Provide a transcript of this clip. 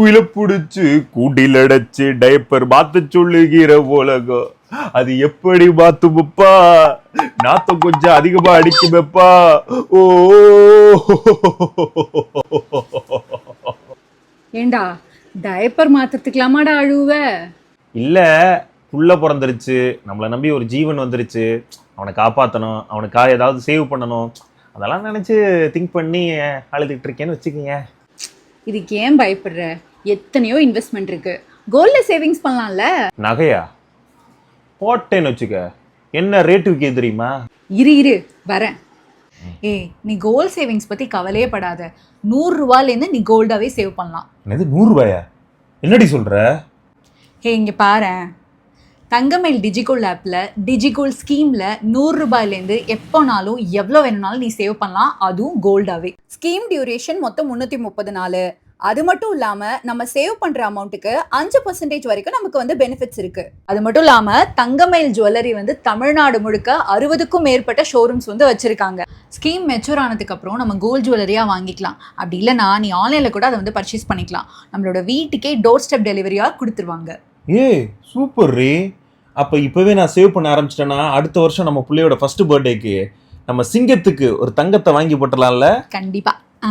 இடுப்புல புடிச்சு கூட்டில் அடைச்சு டைப்பர் மாத்த சொல்லுகிற உலகம் அது எப்படி மாத்துமப்பா? நாத்தம் கொஞ்சம் அதிகமா அடிக்குமப்பா. ஓ. ஏண்டா டயப்பர் மாத்துறதுக்கலாமாடா அழுவ? இல்ல புள்ள பிறந்துருச்சு. நம்மளை நம்பி ஒரு ஜீவன் வந்துருச்சு. அவனை காப்பாத்தணும் அவனுக்காக ஏதாவது சேவ் பண்ணணும். அதெல்லாம் நினைச்சு திங்க் பண்ணி அழுதுகிட்டு இருக்கேன்னு வச்சுக்கோங்க இதுக்கு ஏன் பயப்படுற? எத்தனையோ இன்வெஸ்ட்மெண்ட் இருக்கு. கோல்ட்ல சேவிங்ஸ் பண்ணலாம்ல? நகையா? போட்டேன்னு வச்சுக்க. என்ன ரேட்டு விற்கிது தெரியுமா? இரு இரு வரேன். ஏய் நீ கோல்ட் சேவிங்ஸ் பத்தி கவலையே படாத. நூறு ரூபாயிலேருந்து நீ கோல்டாவே சேவ் பண்ணலாம். என்னது நூறுரூபாயா என்னடி சொல்ற? ஹே இங்க பாரேன் தங்கமயில் டிஜிகோல் ஆப்பில் டிஜிகோல் ஸ்கீமில் நூறு ரூபாயிலேருந்து எப்போனாலும் எவ்வளோ வேணும்னாலும் நீ சேவ் பண்ணலாம். அதுவும் கோல்டாவே ஸ்கீம் டியூரேஷன் மொத்தம் முந்நூற்றி முப்பது நாள். அது மட்டும் இல்லாமல் நம்ம சேவ் பண்ணுற அமௌண்ட்டுக்கு அஞ்சு பர்சன்டேஜ் வரைக்கும் நமக்கு வந்து பெனிஃபிட்ஸ் இருக்கு. அது மட்டும் இல்லாமல் தங்கமயில் ஜுவல்லரி வந்து தமிழ்நாடு முழுக்க அறுபதுக்கும் மேற்பட்ட ஷோரூம்ஸ் வந்து வச்சிருக்காங்க. ஸ்கீம் மெச்சூர் ஆனதுக்கு அப்புறம் நம்ம கோல்ட் ஜுவல்லரியாக வாங்கிக்கலாம். அப்படி இல்லைனா நீ ஆன்லைனில் கூட அதை வந்து பர்ச்சேஸ் பண்ணிக்கலாம். நம்மளோட வீட்டுக்கே டோர் ஸ்டெப் டெலிவரியாக கொடுத்துருவாங்க. ஏய் சூப்பர் ரே. அப்போ இப்போவே நான் சேவ் பண்ண ஆரம்பிச்சிட்டேன்னா அடுத்த வருஷம் நம்ம பிள்ளையோட ஃபர்ஸ்ட் பர்த்டேக்கு நம்ம சிங்கத்துக்கு ஒரு தங்கத்தை வாங்கி போட்டலாம்ல கண்டிப்பா. ஆ.